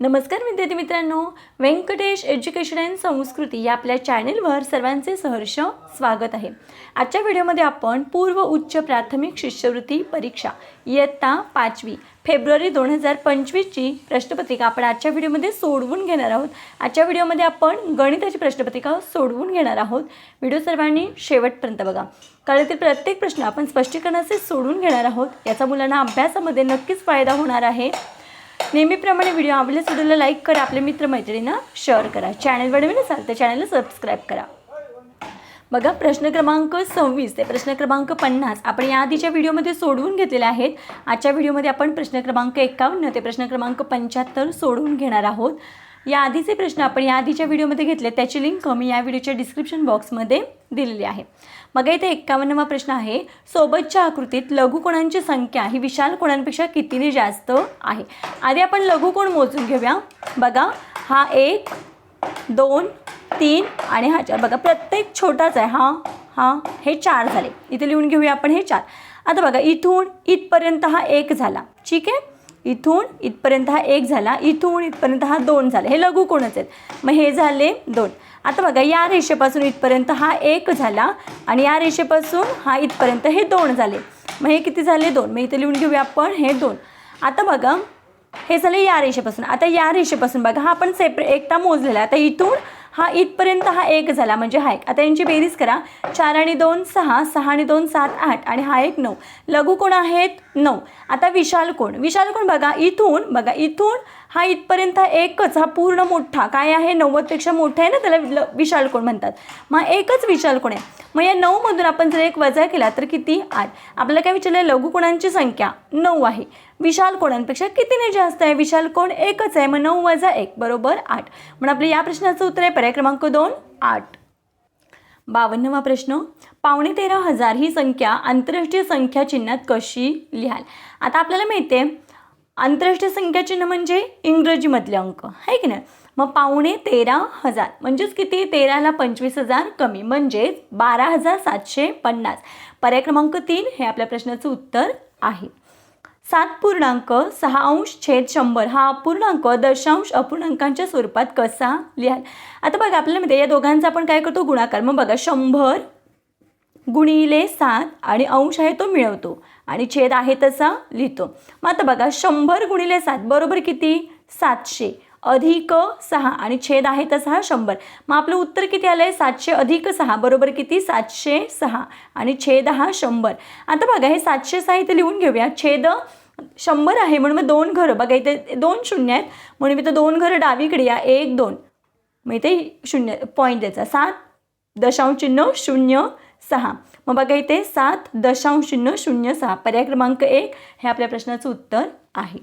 नमस्कार विद्यार्थी मित्रांनो. व्यंकटेश एज्युकेशन अँड संस्कृती या आपल्या चॅनेलवर सर्वांचे सहर्ष स्वागत आहे. आजच्या व्हिडिओमध्ये आपण पूर्व उच्च प्राथमिक शिष्यवृत्ती परीक्षा इयत्ता पाचवी फेब्रुवारी दोन हजार पंचवीसची प्रश्नपत्रिका आपण आजच्या व्हिडिओमध्ये सोडवून घेणार आहोत. आजच्या व्हिडिओमध्ये आपण गणिताची प्रश्नपत्रिका सोडवून घेणार आहोत. व्हिडिओ सर्वांनी शेवटपर्यंत बघा. कळतील प्रत्येक प्रश्न आपण स्पष्टीकरणाचे सोडून घेणार आहोत. याचा मुलांना अभ्यासामध्ये नक्कीच फायदा होणार आहे. नेहमीप्रमाणे व्हिडिओ आवडल्यास व्हिडिओला लाईक करा आपल्या मित्रमैत्रिणींना शेअर करा. चॅनलवर नवीन असाल तर चॅनलला सबस्क्राईब करा. बघा प्रश्न क्रमांक सव्वीस ते प्रश्न क्रमांक पन्नास आपण या आधीच्या व्हिडिओमध्ये सोडवून घेतलेले आहेत. आजच्या व्हिडिओमध्ये आपण प्रश्न क्रमांक एकावन्न ते प्रश्न क्रमांक पंच्याहत्तर सोडवून घेणार आहोत. या आधीचे प्रश्न आपण या आधीच्या व्हिडिओमध्ये घेतले त्याची लिंक मी या व्हिडिओच्या डिस्क्रिप्शन बॉक्समध्ये दिलेली आहे. मग इथे एक्कावन्नवा प्रश्न आहे सोबतच्या आकृतीत लघुकोणांची संख्या ही विशाल कोणांपेक्षा कितीने जास्त आहे? आधी आपण लघुकोण मोजून घेऊया. बघा हा एक दोन तीन आणि हा चार. बघा प्रत्येक छोटाच आहे. हा हा हे चार झाले. इथे लिहून घेऊया आपण हे चार. आता बघा इथून इथपर्यंत हा एक झाला. ठीक आहे? इथून इथपर्यंत हा एक झाला इथून इथपर्यंत हा दोन झाला. हे लघु कोणच आहेत? मग हे झाले दोन. आता बघा या रेषेपासून इथपर्यंत हा एक झाला आणि या रेषेपासून हा इथपर्यंत हे दोन झाले. मग हे किती झाले? दोन. मग इथे लिहून घेऊया आपण हे दोन. आता बघा हे झालं या रेषेपासून. आता या रेषेपासून बघा हा आपण सेपरेट एकटा मोजलेला आहे. आता इथून हा इथपर्यंत हा एक झाला म्हणजे हा एक. आता यांची बेरीज करा. चार आणि दोन सहा. सहा आणि दोन सात आठ. आणि हा एक नऊ. लघु कोण आहेत? नऊ. आता विशाल कोण? विशाल कोण? बघा इथून बघा इथून हा इथपर्यंत एकच हा पूर्ण मोठा. काय आहे? नव्वदपेक्षा मोठा आहे ना त्याला ल विशाल कोण म्हणतात. मग एकच विशाल कोण आहे? मग या नऊमधून आपण जर एक वजा केला तर किती? आठ. आपल्याला काय विचारलं लघु कोणांची संख्या? नऊ आहे. विशाल कोणांपेक्षा कितीने जास्त आहे? विशाल कोण? एकच आहे. मग नऊ वजा एक बरोबर आठ. म्हणून आपल्या या प्रश्नाचं उत्तर आहे पर्याय क्रमांक दोन आठ. बावन्नवा प्रश्न. पावणे तेरा हजार ही संख्या आंतरराष्ट्रीय संख्या चिन्हात कशी लिहाल? आता आपल्याला माहिती आहे आंतरराष्ट्रीय संख्या चिन्ह म्हणजे इंग्रजीमधले अंक आहे की नाही? मग पावणे तेरा हजार म्हणजेच किती? तेराला पंचवीस हजार कमी म्हणजेच बारा हजार सातशे पन्नास. पर्याय क्रमांक तीन हे आपल्या प्रश्नाचं उत्तर आहे. सात पूर्णांक सहा अंश छेद शंभर. हा अपूर्णांक दशांश अपूर्णांकांच्या स्वरूपात कसा लिहाल? आता बघा आपल्याला माहिती या दोघांचा आपण काय करतो? गुणाकार. मग बघा शंभर गुणिले सात आणि अंश आहे तो मिळवतो आणि छेद आहे तसा लिहितो. मग आता बघा शंभर गुणिले सात बरोबर किती? सातशे. अधिक सहा आणि छेद आहे तसा हा शंभर. मग आपलं उत्तर किती आलं आहे सातशे अधिक सहा बरोबर किती? सातशे सहा आणि छेद हा शंभर. आता बघा हे सातशे सहा इथे लिहून घेऊया. छेद शंभर आहे म्हणून मग दोन घरं. बघा इथे दोन शून्य आहेत. म्हणून मी तर दोन घरं डावीकडे या. एक दोन. मग इथे शून्य पॉईंट द्यायचा. सात दशांश चिन्ह शून्य सहा. मग बघा इथे सात दशांश चिन्ह शून्य सहा. पर्याय क्रमांक एक हे आपल्या प्रश्नाचं उत्तर आहे.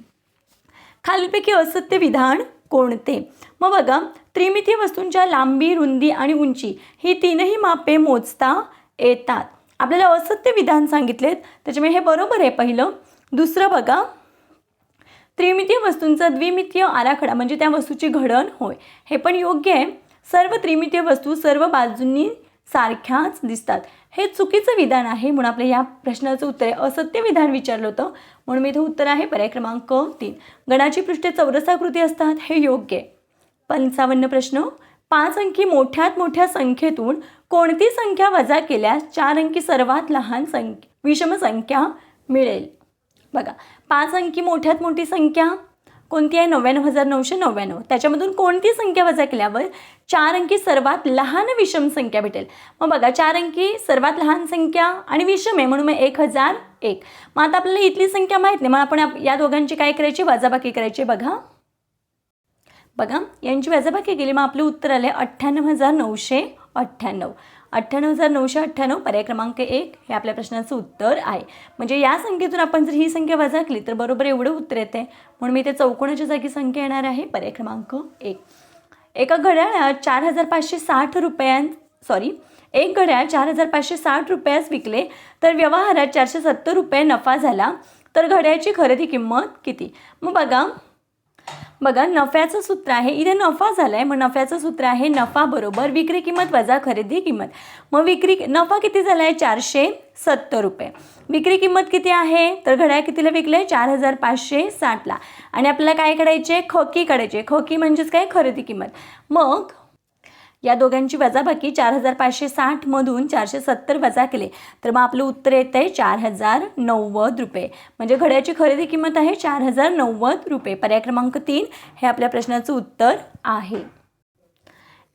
खालीलपैकी असत्य विधान कोणते? मग बघा त्रिमितीय वस्तूंच्या लांबी रुंदी आणि उंची ही तीनही मापे मोजता येतात. आपल्याला असत्य विधान सांगितलेत. त्याच्यामुळे हे बरोबर आहे पहिलं. दुसरं बघा. त्रिमितीय वस्तूंचा द्विमितीय आराखडा म्हणजे त्या वस्तूची घडण होय. हे पण योग्य आहे. सर्व त्रिमितीय वस्तू सर्व बाजूंनी सारख्याच दिसतात. हे चुकीचं विधान आहे म्हणून आपल्या या प्रश्नाचं उत्तर आहे. असत्य विधान विचारलं होतं. म्हणून मी इथं उत्तर आहे. पर्याय क्रमांक तीन. गणाची पृष्ठे चौरसाकृती असतात. हे योग्य आहे. पंचावन्न प्रश्न. पाच अंकी मोठ्यात मोठ्या संख्येतून कोणती संख्या वजा केल्यास चार अंकी सर्वात लहान संख्या विषम संख्या मिळेल. बघा पाच अंकी मोठ्यात मोठी संख्या कोणती आहे? नव्याण्णव हजार नऊशे नव्याण्णव. त्याच्यामधून कोणती संख्या वजा केल्यावर चार अंकी सर्वात लहान विषम संख्या भेटेल. मग बघा चार अंकी सर्वात लहान संख्या आणि विषम आहे म्हणून मग एक हजार एक. मग आता आपल्याला इथली संख्या माहीत नाही मग आपण या दोघांची काय करायची? वजाबाकी करायची बघा. बघा यांची वजाबाकी केली मग आपलं उत्तर आले अठ्ठ्याण्णव हजार नऊशे अठ्ठ्याण्णव. अठ्ठ्याण्णव हजार नऊशे अठ्ठ्याण्णव पर्याय क्रमांक एक. हे आपल्या प्रश्नाचं उत्तर आहे. म्हणजे या संख्येतून आपण जर ही संख्या वजा केली तर बरोबर एवढं उत्तर येते म्हणून मी ते चौकोनाच्या जागी संख्या येणार आहे. पर्याय क्रमांक एक. एका घड्याळात चार हजार पाचशे साठ रुपयां सॉरी एक घड्याळ चार हजार पाचशे साठ रुपयास विकले तर व्यवहारात चारशे सत्तर रुपये नफा झाला. तर घड्याळची खरेदी किंमत किती? मग बघा बघा नफ्याचं सूत्र आहे. इथे नफा झाला आहे मग नफ्याचं सूत्र आहे नफा बरोबर. विक्री किंमत वजा खरेदी किंमत. मग विक्री नफा किती झाला आहे चारशे सत्तर रुपये. विक्री किंमत किती आहे? तर घड्याळ कितीला विकले चार हजार पाचशे साठला. आणि आपल्याला काय करायचे खोकी काढायचे. खोकी म्हणजेच काय? खरेदी किंमत. मग या दोघांची वजाबाकी चार हजार पाचशे साठमधून चारशे सत्तर वजा केले. तर मग आपलं उत्तर येतं आहे चार हजार नव्वद रुपये. म्हणजे घड्याची खरेदी किंमत आहे चार हजार नव्वद रुपये. पर्याय क्रमांक तीन हे आपल्या प्रश्नाचं उत्तर आहे.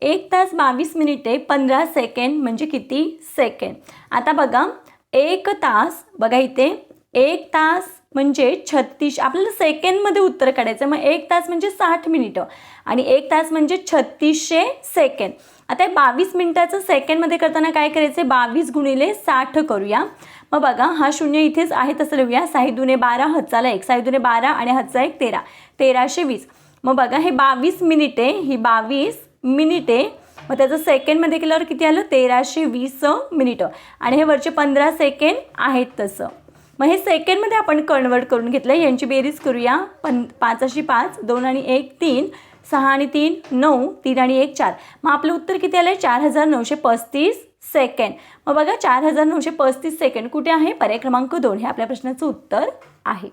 एक तास बावीस मिनिटे पंधरा सेकंड म्हणजे किती सेकंड आता बघा एक तास बघा इथे एक तास म्हणजे छत्तीस आपल्याला सेकंडमध्ये उत्तर काढायचं मग एक तास म्हणजे साठ मिनिटं आणि एक तास म्हणजे छत्तीसशे सेकंड आता हे बावीस मिनिटाचं सेकंडमध्ये करताना काय करायचं बावीस गुणिले साठ करूया. मग बघा हा शून्य इथेच आहे तसं लिहूया. साही दुने बारा हजाला एक. साही दुने बारा आणि हजचा एक तेरा. तेराशे वीस. मग बघा हे बावीस मिनिटे ही बावीस मिनिटे मग त्याचं सेकंडमध्ये केल्यावर किती आलं? तेराशे वीस मिनिटं. आणि हे वरचे पंधरा सेकंड आहेत तसं. मग हे सेकंडमध्ये आपण कन्वर्ट करून घेतलं यांची बेरीज करूया. पन पाचाशी पाच दोन आणि एक तीन सहा आणि तीन नऊ तीन आणि एक चार. मग आपलं उत्तर किती आलं आहे चार हजार नऊशे पस्तीस सेकंड मग बघा चार हजार नऊशे पस्तीस सेकंड कुठे आहे? पर्याय क्रमांक दोन. हे आपल्या प्रश्नाचं उत्तर आहे.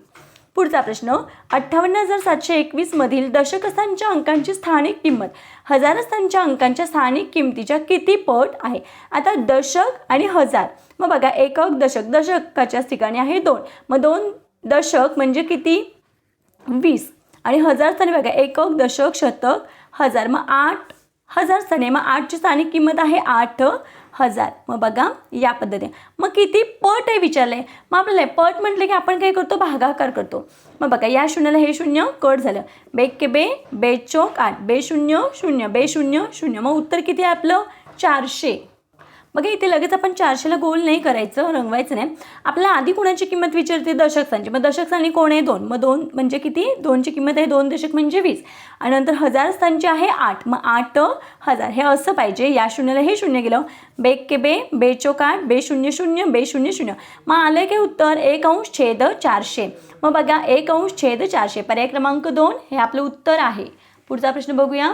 पुढचा प्रश्न अठ्ठावन्न हजार सातशे एकवीसमधील दशकस्थांच्या अंकांची स्थानिक किंमत. हजारस्थांच्या अंकांच्या स्थानिक किमतीच्या किती पट आहे? आता दशक आणि हजार. मग बघा एकक दशक. दशकाच्याच ठिकाणी आहे दोन. मग दोन दशक म्हणजे किती? वीस. आणि हजार स्थानी बघा एकक दशक शतक हजार. मग आठ हजार स्थाने. मग आठची स्थानिक किंमत आहे आठ. हजार. मग बघा या पद्धतीने. मग किती पट आहे विचारलं. आहे मग आपल्याला पट म्हटलं की आपण काय करतो? भागाकार करतो. मग बघा या शून्याला हे शून्य कट झालं. बे के बे बे चोक आठ. बे शून्य शून्य. बे शून्य शून्य. मग उत्तर किती आहे आपलं? चारशे. बघा इथे लगेच आपण चारशेला गोल नाही करायचं रंगवायचं नाही. आपल्याला आधी कोणाची किंमत विचारते? दशक मग दशक कोण आहे? दोन. मग दोन म्हणजे किती? दोनची किंमत आहे दोन दशक म्हणजे वीस. आणि नंतर हजार स्थानची आहे आठ. मग आठ हजार. हे असं पाहिजे. या शून्याला हे शून्य गेलं. बेक के बे बे चौक आठ बे शून्य शून्य बे शून्य शून्य. मग आलं काय उत्तर? एक अंश छेद चारशे. मग बघा एक अंश छेद चारशे. पर्याय क्रमांक दोन हे आपलं उत्तर आहे. पुढचा प्रश्न बघूया.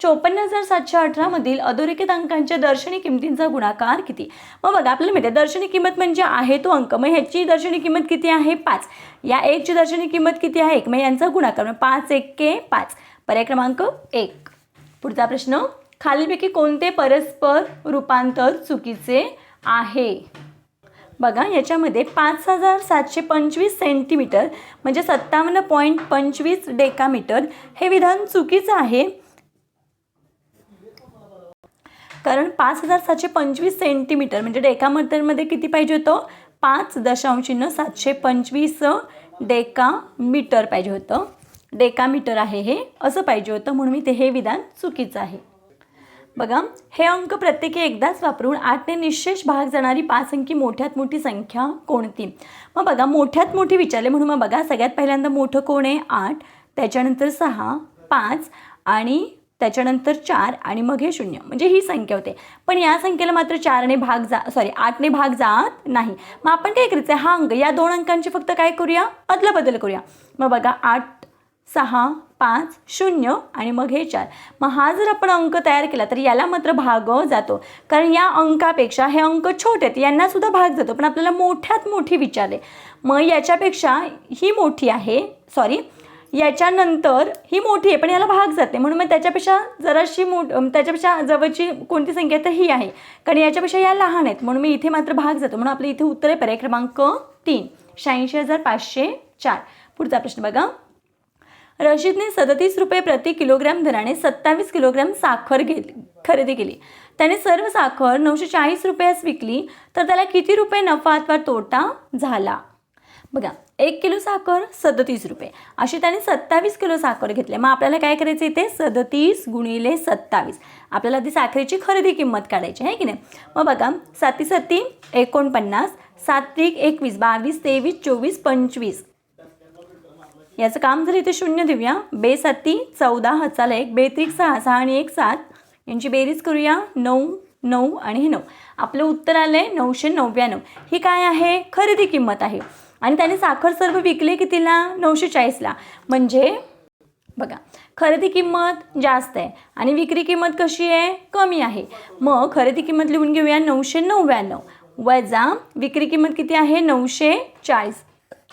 चोपन्न हजार सातशे अठरामधील अधोरेखित अंकांच्या दर्शनी किमतींचा गुणाकार किती? मग बघा आपल्याला माहिती आहे दर्शनी किंमत म्हणजे आहे तो अंक. मग ह्याची दर्शनी किंमत किती आहे? पाच. या एकची दर्शनी किंमत किती आहे? एक. मग यांचा गुणाकार मग पाच एक के पाच. पर्याय क्रमांक एक. पुढचा प्रश्न. खालीलपैकी कोणते परस्पर रूपांतर चुकीचे आहे? बघा याच्यामध्ये पाच हजार सातशे पंचवीस सेंटीमीटर म्हणजे सत्तावन्न पॉईंट पंचवीस डेकामीटर हे विधान चुकीचं आहे. कारण पाच हजार सातशे पंचवीस सेंटीमीटर म्हणजे डेकामीटरमध्ये किती पाहिजे होतं? पाच दशांशीनं सातशे पंचवीस डेका मीटर पाहिजे होतं. डेकामीटर आहे हे असं पाहिजे होतं म्हणून मी ते हे विधान चुकीचं आहे. बघा हे अंक प्रत्येकी एकदाच वापरून आठने निशेष भाग जाणारी पाच अंकी मोठ्यात मोठी संख्या कोणती? मग बघा मोठ्यात मोठी विचारले म्हणून मग बघा सगळ्यात पहिल्यांदा मोठं कोण आहे? आठ त्याच्यानंतर सहा पाच आणि त्याच्यानंतर चार आणि मग हे शून्य. म्हणजे ही संख्या होते. पण या संख्येला मात्र चारने भाग जा सॉरी आठने भाग जात नाही. मग आपण काय करायचं आहे हा अंक या दोन अंकांची फक्त काय करूया? अदलाबदल करूया. मग बघा आठ सहा पाच शून्य आणि मग हे चार. मग हा जर आपण अंक तयार केला तर याला मात्र भाग जातो. कारण या अंकापेक्षा हे अंक छोटे आहेत. यांना सुद्धा भाग जातो. पण आपल्याला मोठ्यात मोठी विचारले. मग याच्यापेक्षा ही मोठी आहे सॉरी याच्यानंतर ही मोठी आहे पण याला भाग जाते म्हणून मग त्याच्यापेक्षा जराशी मोठ त्याच्यापेक्षा जवळची कोणती संख्या तर ही आहे. कारण याच्यापेक्षा या लहान आहेत. म्हणून मी इथे मात्र भाग जातो. म्हणून आपलं इथे उत्तर आहे पर्याय क्रमांक तीन. शहाऐंशी हजार पाचशे चार. पुढचा प्रश्न बघा. रशीदने सदतीस रुपये प्रति किलोग्रॅम दराने सत्तावीस किलोग्रॅम साखर घेत खरेदी केली. त्याने सर्व साखर नऊशे चाळीस रुपयास विकली. तर त्याला किती रुपये नफा अथवा तोटा झाला? बघा एक किलो साखर सदतीस रुपये. अशी त्याने सत्तावीस किलो साखर घेतली. मग आपल्याला काय करायचं इथे? सदतीस गुणिले सत्तावीस. आपल्याला ती साखरेची खरेदी किंमत काढायची आहे की नाही? मग बघा साती सत्ती एकोणपन्नास सात त्रिक एकवीस बावीस तेवीस चोवीस पंचवीस. याचं काम जर इथे शून्य देऊया. बेसत्ती चौदा हचाला एक बेत्रिक सहा सहा आणि एक सात. यांची बेरीज करूया. नऊ नऊ आणि हे नऊ. आपलं उत्तर आलं आहे नऊशे नव्याण्णव. ही काय आहे? खरेदी किंमत आहे. आणि त्याने साखर सर्व विकले कितीला नऊशे चाळीसला. म्हणजे बघा खरेदी किंमत जास्त आहे आणि विक्री किंमत कशी आहे? कमी आहे. मग खरेदी किंमत लिहून घेऊया नऊशे नव्याण्णव वजा विक्री किंमत किती आहे? नऊशे चाळीस.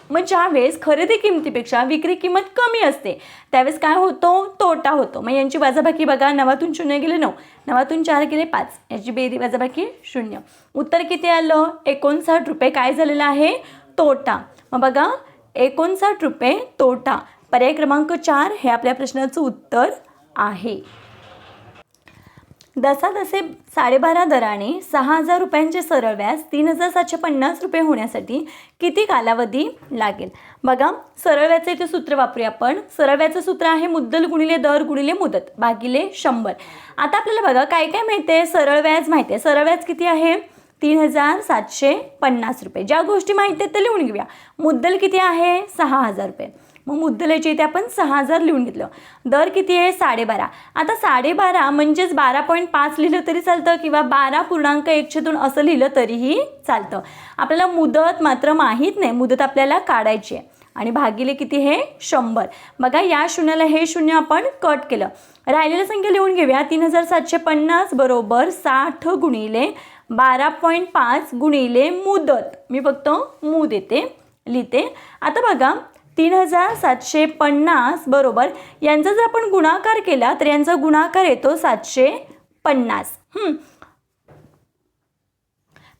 मग ज्यावेळेस खरेदी किमतीपेक्षा विक्री किंमत कमी असते त्यावेळेस काय होतो? तोटा होतो. मग यांची वजाबाकी बघा नवातून शून्य गेले नऊ नवातून चार गेले पाच. याची बेरी वजाबाकी शून्य. उत्तर किती आलं? एकोणसाठ रुपये. काय झालेलं आहे? तोटा. मग बघा एकोणसाठ रुपये तोटा. पर्याय क्रमांक चार हे आपल्या प्रश्नाचं उत्तर आहे. दसा दसे साडेबारा दराने सहा हजार रुपयांचे सरळ व्याज तीन हजार सातशे पन्नास रुपये होण्यासाठी किती कालावधी लागेल? बघा सरळ व्याजचं इथे सूत्र वापरूया आपण. सरळ व्याजचं सूत्र आहे मुद्दल गुणिले दर गुणिले मुदत भागिले शंभर. आता आपल्याला बघा काय काय माहिती आहे? सरळ व्याज माहिती आहे. सरळ व्याज किती आहे? तीन हजार सातशे पन्नास रुपये. ज्या गोष्टी माहिती आहेत त्या लिहून घेऊया. मुद्दल किती आहे? सहा हजार रुपये. मग मुद्दलाची इथे आपण सहा हजार लिहून घेतलं. दर किती आहे? साडेबारा. आता साडेबारा म्हणजेच बारा पॉईंट पाच लिहिलं तरी चालतं किंवा बारा पूर्णांक एकशे दोन असं लिहिलं तरीही चालतं. आपल्याला मुदत मात्र माहीत नाही. मुदत आपल्याला काढायची आहे. आणि भागिले किती हे शंभर. बघा या शून्याला हे शून्य आपण कट केलं. राहिलेल्या संख्या लिहून घेऊया. तीन हजार सातशे पन्नास बरोबर साठ गुणिले बारा पॉईंट पाच गुणिले मुदत. मी फक्त मू देते लिहिते. आता बघा तीन हजार सातशे पन्नास बरोबर यांचा जर आपण गुणाकार केला तर यांचा गुणाकार येतो सातशे पन्नास.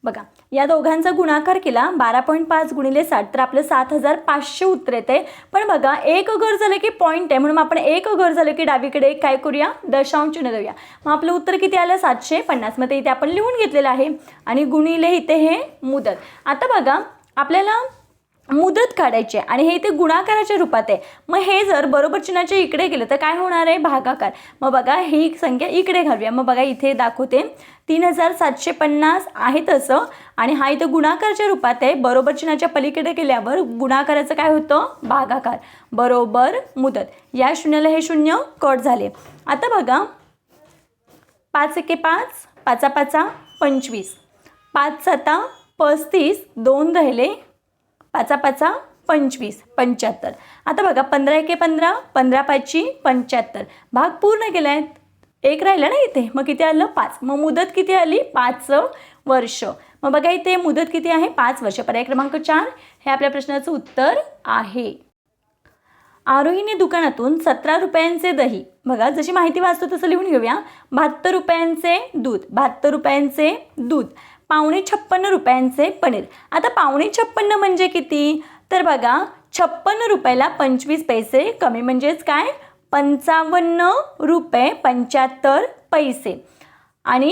बघा या दोघांचा गुणाकार केला बारा पॉईंट पाच गुणिले साठ तर आपलं सात हजार पाचशे उत्तर येते पण बघा एक घर झालं की पॉईंट आहे म्हणून आपण एक घर झालं की डावीकडे एक काय करूया? दशांश चिन्ह देऊया. मग आपलं उत्तर किती आलं? सातशे पन्नास. मग ते इथे आपण लिहून घेतलेलं आहे. आणि गुणिले इथे हे मुदत. आता बघा आपल्याला मुदत काढायची आहे आणि हे इथे गुणाकाराच्या रूपात आहे. मग हे जर बरोबर चिन्हाच्या इकडे गेलं तर काय होणार आहे? भागाकार. मग बघा ही संख्या इकडे घालूया. मग बघा इथे दाखवते. तीन हजार सातशे पन्नास आहे तसं आणि हा इथं गुणाकाराच्या रूपात आहे. बरोबर चिन्हाच्या पलीकडे गेल्यावर गुणाकाराचं काय होतं? भागाकार. बरोबर मुदत. या शून्याला हे शून्य कट झाले. आता बघा पाच एके पाच पाचा पाचा पंचवीस. पाच सता पस्तीस दोन राहिले पाचा पाचा पंचवीस पंच्याहत्तर. आता बघा पंधरा एके पंधरा पंधरा पाचची पंच्याहत्तर. भाग पूर्ण केला आहे एक राहिला ना इथे. मग किती आलं? पाच. मग मुदत किती आली? पाच वर्ष. मग बघा इथे मुदत किती आहे? पाच वर्ष. पर्याय क्रमांक चार. हे आपल्या प्रश्नाचं उत्तर आहे. आरोहीने दुकानातून सतरा रुपयांचे दही. बघा जशी माहिती वाचतो तसं लिहून घेऊया. बहात्तर रुपयांचे दूध. बहात्तर रुपयांचे दूध. पावणे छप्पन्न रुपयांचे पनीर. आता पावणे छप्पन्न म्हणजे किती? तर बघा छप्पन्न रुपयाला पंचवीस पैसे कमी म्हणजेच काय? पंचावन्न रुपये पंच्याहत्तर पैसे. आणि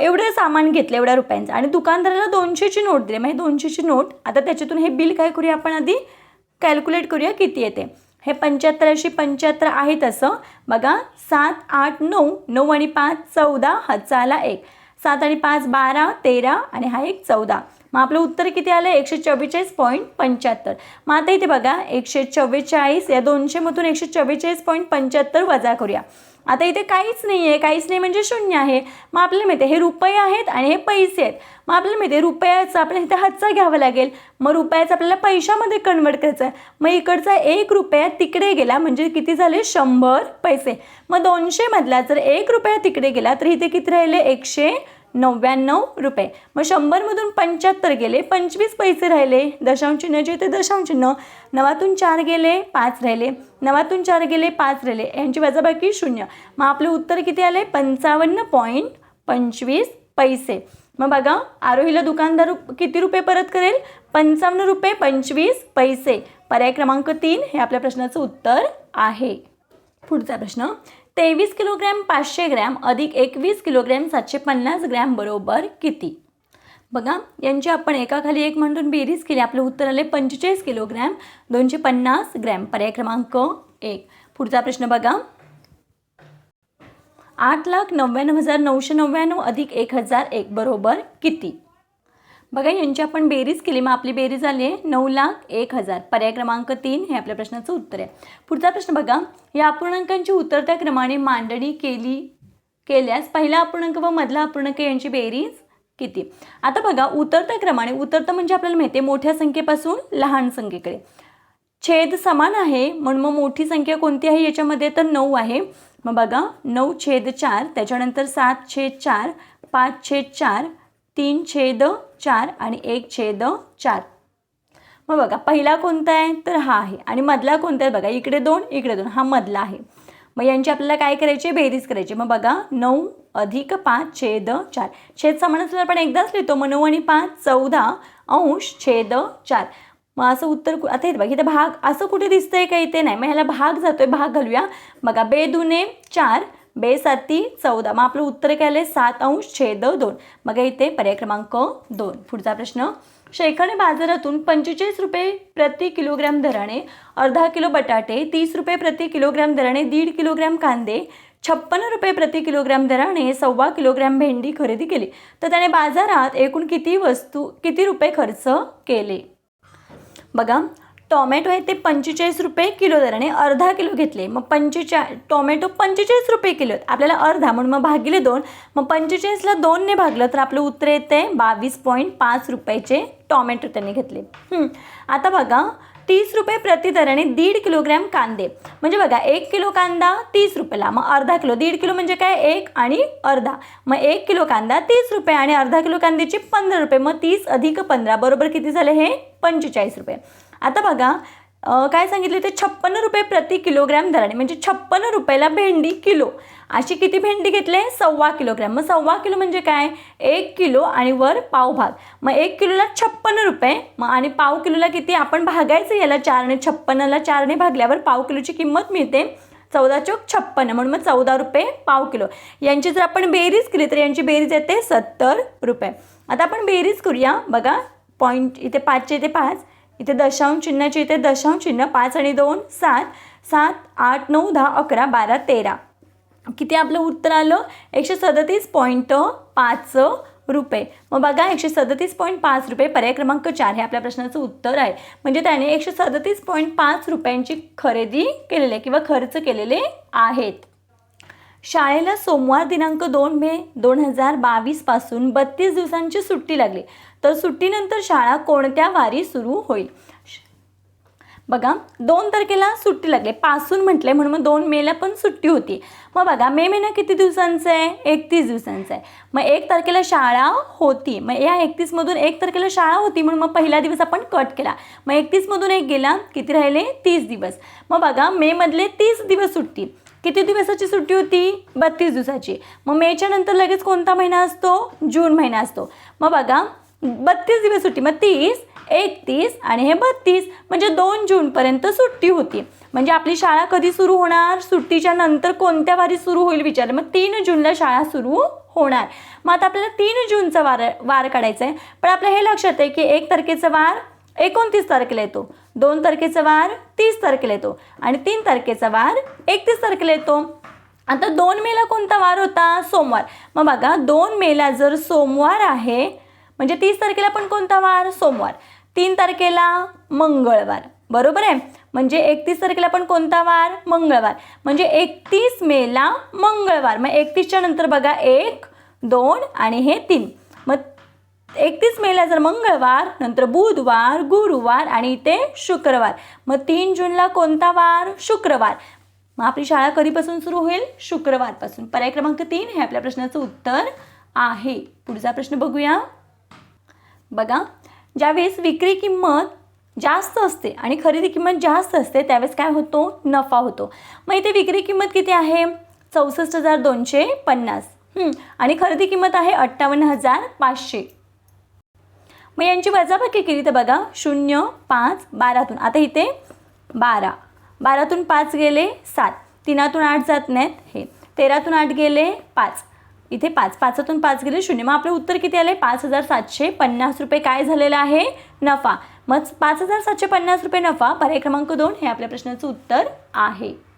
एवढं सामान घेतलं एवढ्या रुपयांचं. आणि दुकानदाराला दोनशेची नोट दिली. म्हणजे दोनशेची नोट. आता त्याच्यातून हे बिल काय करूया आपण आधी? कॅल्क्युलेट करूया किती येते. हे पंच्याहत्तर अशी पंच्याहत्तर आहे तसं. बघा सात आठ नऊ नऊ आणि पाच चौदा हातचा एक. सात आणि पाच बारा तेरा आणि हा एक चौदा. मग आपलं उत्तर किती आलं एकशे चव्वेचाळीस पॉईंट पंच्याहत्तर. मग आता इथे बघा एकशे चव्वेचाळीस या दोनशेमधून एकशे चव्वेचाळीस पॉईंट पंच्याहत्तर वजा करूया. आता इथे काहीच नाही आहे काहीच नाही म्हणजे शून्य आहे. मग आपल्याला माहिती आहे हे रुपये आहेत आणि हे पैसे आहेत. मग आपल्याला माहिती आहे रुपयाचं आपल्याला इथे हातचा घ्यावा लागेल. मग रुपयाचं आपल्याला पैशामध्ये कन्वर्ट करायचं आहे. मग इकडचा एक रुपया तिकडे गेला म्हणजे किती झाले? शंभर पैसे. मग दोनशेमधला जर एक रुपया तिकडे गेला तर इथे किती राहिले? एकशे नव्याण्णव रुपये. मग शंभरमधून पंच्याहत्तर गेले पंचवीस पैसे राहिले. दशांश चिन्ह जे ते दशांश चिन्ह. नवातून चार गेले पाच राहिले. नवातून चार गेले पाच राहिले. यांची वजाबाकी शून्य. मग आपलं उत्तर किती आले? पंचावन्न पॉईंट पंचवीस पैसे. मग बघा आरोहीला दुकानदार किती रुपये परत करेल? पंचावन्न रुपये पंचवीस पैसे. पर्याय क्रमांक तीन हे आपल्या प्रश्नाचं उत्तर आहे. पुढचा प्रश्न. तेवीस किलोग्रॅम पाचशे ग्रॅम अधिक एकवीस किलोग्रॅम सातशे पन्नास ग्रॅम बरोबर किती? बघा यांची आपण एकाखाली एक म्हणून बेरीज केली. आपलं उत्तर आले पंचेचाळीस किलोग्रॅम दोनशे पन्नास ग्रॅम. पर्याय क्रमांक एक. पुढचा प्रश्न बघा. आठ लाख नव्याण्णव हजार नऊशे नव्याण्णव अधिक एक हजार एक बरोबर किती? बघा यांची आपण बेरीज केली. मग आपली बेरीज आली आहे नऊ लाख एक हजार. पर्याय क्रमांक तीन हे आपल्या प्रश्नाचं उत्तर आहे. पुढचा प्रश्न बघा. या अपूर्णांकांची उतरत्या क्रमाने मांडणी केली केल्यास पहिला अपूर्णांक व मधला अपूर्णांक यांची बेरीज किती? आता बघा उतरत्या क्रमाने उतरतं म्हणजे आपल्याला माहिती आहे मोठ्या संख्येपासून लहान संख्येकडे. छेद समान आहे म्हणून मग मोठी संख्या कोणती आहे? याच्यामध्ये तर नऊ आहे. मग बघा नऊ छेद चार त्याच्यानंतर सात छेद चार पाच छेद चार तीन छेद चार आणि एक छेद चार. मग बघा पहिला कोणता आहे? तर हा आहे. आणि मधला कोणता आहे? बघा इकडे दोन इकडे दोन. हा मधला आहे. मग यांची आपल्याला काय करायची बेरीज करायची मग बघा नऊ अधिक पाच छेद चार. छेद समान असल्यावर आपण एकदाच लिहितो. मग नऊ आणि पाच चौदा अंश छेद चार. मग असं उत्तर कु- आता हे बघा इथे भाग असं कुठे दिसतंय का? इथे नाही. मग ह्याला भाग जातोय. भाग घालूया. बघा बे दुने चार बे साती चौदा. मग आपलं उत्तर काय आलं सात अंश छेद दोन. मग इथे पर्याय क्रमांक दोन. पुढचा प्रश्न. शैक्षणिक बाजारातून पंचेचाळीस रुपये प्रति किलोग्रॅम दराने अर्धा किलो बटाटे तीस रुपये प्रति किलोग्रॅम दराने दीड किलोग्रॅम कांदे छप्पन्न रुपये प्रति किलोग्रॅम दराने सव्वा किलोग्रॅम भेंडी खरेदी केली. तर त्याने बाजारात एकूण किती वस्तू किती रुपये खर्च केले? बघा टॉमॅटो आहे ते पंचेचाळीस रुपये किलो दराने अर्धा किलो घेतले. मग पंचेचा टोमॅटो पंचेचाळीस रुपये किलो. आहेत आपल्याला अर्धा म्हणून मग भागिले दोन. मग पंचेचाळीसला दोनने भागलं तर आपलं उत्तर येते बावीस पॉईंट पाच रुपयाचे टॉमॅटो त्यांनी घेतले. आता बघा तीस रुपये प्रति दराने दीड किलोग्रॅम कांदे. म्हणजे बघा एक किलो कांदा तीस रुपयाला. मग अर्धा किलो. दीड किलो म्हणजे काय? एक आणि अर्धा. मग एक किलो कांदा तीस रुपये आणि अर्धा किलो कांद्याचे पंधरा रुपये. मग तीस अधिक पंधरा. बरोबर किती झाले हे? पंचेचाळीस रुपये. आता बघा काय सांगितले ते? छप्पन्न रुपये प्रति किलोग्रॅम दराने म्हणजे छप्पन्न रुपयाला भेंडी किलो. अशी किती भेंडी घेतले सव्वा किलोग्रॅम. मग सव्वा किलो म्हणजे काय? एक किलो आणि वर पाव भाग. मग एक किलोला छप्पन्न रुपये. मग आणि पाव किलोला किती? आपण भागायचं याला चारने छप्पन्नला चारने भागल्यावर पाव किलोची किंमत मिळते चौदा चौक छप्पन्न म्हणून मग चौदा रुपये पाव किलो. यांची जर आपण बेरीज केली तर यांची बेरीज येते सत्तर रुपये. आता आपण बेरीज करूया. बघा पॉईंट इथे पाचशे ते पाच. इथे दशांश चिन्हाची इथे दशांश चिन्ह पाच आणि दोन सात सात आठ नऊ दहा अकरा बारा तेरा. किती आपलं उत्तर आलं? एकशे सदतीस पॉईंट पाच रुपये. मग बघा एकशे सदतीस पॉईंट पाच रुपये पर्याय क्रमांक चार हे आपल्या प्रश्नाचं उत्तर आहे. म्हणजे त्याने एकशे सदतीस पॉईंट पाच रुपयांची खरेदी केलेली आहे किंवा खर्च केलेले आहेत. शाळेला सोमवार दिनांक दोन मे दोन हजार बावीसपासून बत्तीस दिवसांची सुट्टी लागली. तर सुट्टीनंतर शाळा कोणत्या वारी सुरू होईल? बघा दोन तारखेला सुट्टी लागली. पासून म्हटले म्हणून मग दोन मेला पण सुट्टी होती. मग बघा मे महिना किती दिवसांचा आहे? एकतीस दिवसांचा आहे. मग एक तारखेला शाळा होती. मग या एकतीसमधून एक तारखेला शाळा होती म्हणून मग पहिला दिवस आपण कट केला. मग एकतीसमधून एक गेला किती राहिले? तीस दिवस. मग बघा मेमधले तीस दिवस सुट्टी. किती दिवसाची सुट्टी होती? बत्तीस दिवसाची. मग मेच्या नंतर लगेच कोणता महिना असतो? जून महिना असतो. मग बघा बत्तीस दिवस सुट्टी. मग तीस एकतीस आणि हे बत्तीस म्हणजे दोन जूनपर्यंत सुट्टी होती. म्हणजे आपली शाळा कधी सुरू होणार? सुट्टीच्या नंतर कोणत्या वारी सुरू होईल विचारलं. मग तीन जूनला शाळा सुरू होणार. मग आता आपल्याला तीन जूनचा वार वार काढायचा आहे पण आपल्या हे लक्षात आहे की एक तारखेचा वार एकोणतीस तारखेला येतो. दोन तारखेचा वार तीस तारखेला येतो. आणि तीन तारखेचा वार एकतीस तारखेला येतो. आता दोन मेला कोणता वार होता? सोमवार. मग बघा दोन मेला जर सोमवार आहे म्हणजे तीस तारखेला पण कोणता वार? सोमवार. तीन तारखेला मंगळवार. बरोबर आहे? म्हणजे एकतीस तारखेला पण कोणता वार? मंगळवार. म्हणजे एकतीस मेला मंगळवार. मग एकतीसच्या नंतर बघा एक दोन आणि हे तीन. मग एकतीस मेला जर मंगळवार नंतर बुधवार गुरुवार आणि इथे शुक्रवार. मग तीन जूनला कोणता वार? शुक्रवार. मग आपली शाळा कधीपासून सुरू होईल? शुक्रवारपासून. पर्याय क्रमांक तीन हे आपल्या प्रश्नाचं उत्तर आहे. पुढचा प्रश्न बघूया. बघा ज्यावेळेस विक्री किंमत जास्त असते आणि खरेदी किंमत जास्त असते त्यावेळेस काय होतो? नफा होतो. मग इथे विक्री किंमत किती आहे? चौसष्ट हजार दोनशे पन्नास. आणि खरेदी किंमत आहे अठ्ठावन्न हजार पाचशे. मग यांची वजाबाकी केली तर बघा शून्य पाच बारातून. आता इथे बारा. बारातून पाच गेले सात. तीनातून आठ जात नाहीत हे. तेरातून आठ गेले पाच. इथे पाच. पाचातून पाच गेले शून्य. मग आपलं उत्तर किती आले पाच हजार सातशे पन्नास रुपये. काय झालेलं आहे? नफा. मग पाच हजार सातशे पन्नास रुपये नफा. पर्याय क्रमांक दोन हे आपल्या प्रश्नाचं उत्तर आहे.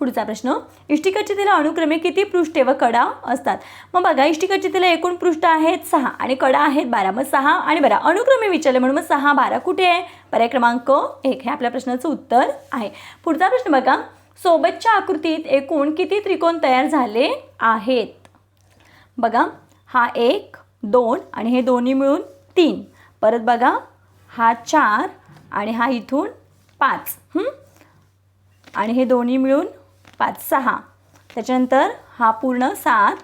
पुढचा प्रश्न. इष्टिकचितेला अनुक्रमे किती पृष्ठे व कडा असतात? मग बघा इष्टिकचितेला एकूण पृष्ठ आहेत सहा आणि कडा आहेत बारा. मग सहा आणि बारा. अनुक्रमे विचारले म्हणून मग सहा बारा कुठे आहे? पर्याय क्रमांक एक. हे आपल्या प्रश्नाचं उत्तर आहे. पुढचा प्रश्न बघा. सोबतच्या आकृतीत एकूण किती त्रिकोण तयार झाले आहेत? बघा हा एक दोन आणि हे दोन्ही मिळून तीन. परत बघा हा चार आणि हा इथून पाच. आणि हे दोन्ही मिळून पाच सहा. त्याच्यानंतर हा पूर्ण सात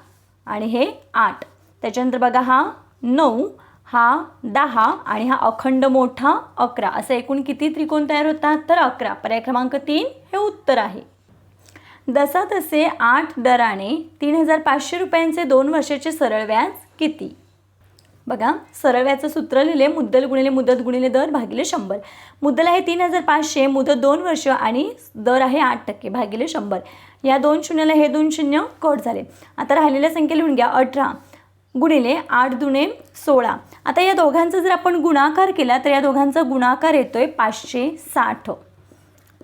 आणि हे आठ. त्याच्यानंतर बघा हा नऊ हा दहा आणि हा अखंड मोठा अकरा. असं एकूण किती त्रिकोण तयार होतात? तर अकरा. पर्याय क्रमांक तीन हे उत्तर आहे. दसा तसे आठ दराने तीन हजार पाचशे रुपयांचे दोन वर्षाचे सरळ व्याज किती? बघा सरव्याचं सूत्र लिहिले मुद्दल गुणिले मुदत गुणिले दर भागिले शंभर. मुद्दल आहे तीन हजार पाचशे मुदत दोन वर्ष आणि दर आहे आठ टक्के भागिले शंभर. या दोन शून्याला हे दोन शून्य कट झाले. आता राहिलेल्या संख्या लिहून घ्या अठरा गुणिले आठ दुणे सोळा. आता या दोघांचा जर आपण गुणाकार केला तर या दोघांचा गुणाकार येतो आहे पाचशे साठ.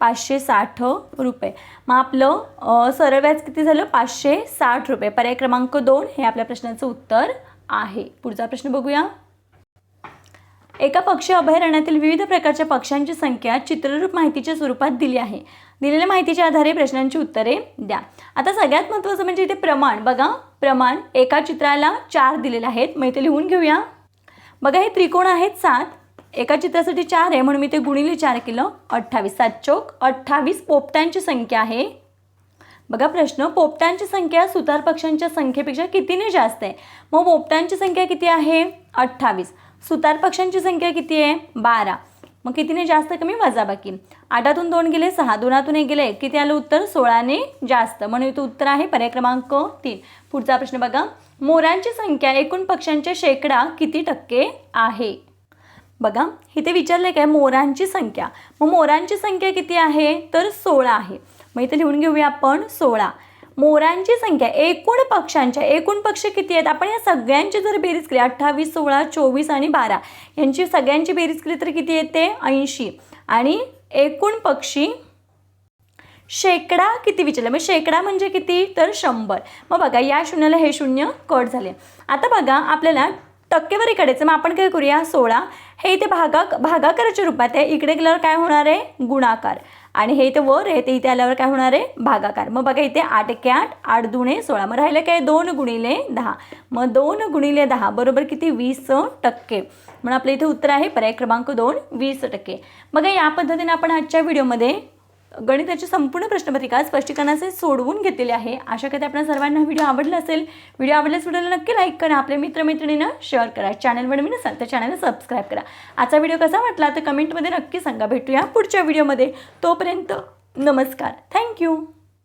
पाचशे साठ रुपये. मग आपलं अ, सरळ व्याज किती झालं? पाचशे साठ रुपये. पर्याय क्रमांक दोन हे आपल्या प्रश्नाचं उत्तर आहे. पुढचा प्रश्न बघूया. एका पक्षी अभयारण्यातील विविध प्रकारच्या पक्ष्यांची संख्या चित्ररूप माहितीच्या स्वरूपात दिली आहे. दिलेल्या माहितीच्या आधारे प्रश्नांची उत्तरे द्या. आता सगळ्यात महत्त्वाचं म्हणजे इथे प्रमाण. बघा प्रमाण एका चित्राला चार दिलेले आहेत. मग इथे लिहून घेऊया. बघा हे त्रिकोण आहेत सात. एका चित्रासाठी चार आहे म्हणून मी ते गुणिले चार केलं. अठ्ठावीस सात चौक. अठ्ठावीस पोपटांची संख्या आहे. बघा प्रश्न पोपटांची संख्या सुतार पक्ष्यांच्या संख्येपेक्षा कितीने जास्त आहे? मग पोपटांची संख्या किती आहे? अठ्ठावीस. सुतार पक्ष्यांची संख्या किती आहे? बारा. मग कितीने जास्त? कमी वजाबाकी आठातून दोन गेले सहा. दोनातून एक गेले किती आलं उत्तर? सोळाने जास्त. म्हणून इथं उत्तर आहे पर्याय क्रमांक तीन. पुढचा प्रश्न बघा. मोरांची संख्या एकूण पक्ष्यांच्या शेकडा किती टक्के आहे? बघा इथे विचारलं काय? मोरांची संख्या. मग मोरांची संख्या किती आहे? तर सोळा आहे. मग इथे लिहून घेऊया आपण सोळा. मोरांची संख्या एकूण पक्ष्यांच्या एकूण पक्ष किती आहेत? आपण या सगळ्यांची जर बेरीज केली अठ्ठावीस सोळा चोवीस आणि बारा यांची सगळ्यांची बेरीज केली तर किती येते? ऐंशी. आणि एकूण पक्षी शेकडा किती विचारलं मग शेकडा म्हणजे किती? तर शंभर. मग बघा या शून्याला हे शून्य कट झाले. आता बघा आपल्याला टक्केवारी काढायचं मग आपण काय करूया? सोळा. हे इथे भागा भागाकाराच्या रूपात आहे. इकडे गेल्यावर काय होणार आहे? गुणाकार. आणि हे इथे वर आहे ते इथे आल्यावर काय होणार आहे? भागाकार. मग बघा इथे आठ एके आठ आठ दुणे सोळा. मग राहिलं काय? दोन गुणिले दहा. मग दोन गुणिले दहा बरोबर किती? वीस टक्के. म्हणून आपलं इथे उत्तर आहे पर्याय क्रमांक दोन वीस टक्के. बघा या पद्धतीने आपण आजच्या व्हिडिओमध्ये गणिताची संपूर्ण प्रश्नपत्रिका स्पष्टीकरणाचे सोडवून घेतलेली आहे. आशा करते आपल्या सर्वांना व्हिडिओ आवडला असेल. व्हिडिओ आवडल्यास व्हिडिओला नक्की लाईक करा. आपल्या मित्रमैत्रिणींना शेअर करा. चॅनलवर मी नसाल तर चॅनलला सबस्क्राईब करा. आजचा व्हिडिओ कसा वाटला तर कमेंटमध्ये नक्की सांगा. भेटूया पुढच्या व्हिडिओमध्ये तोपर्यंत नमस्कार. थँक्यू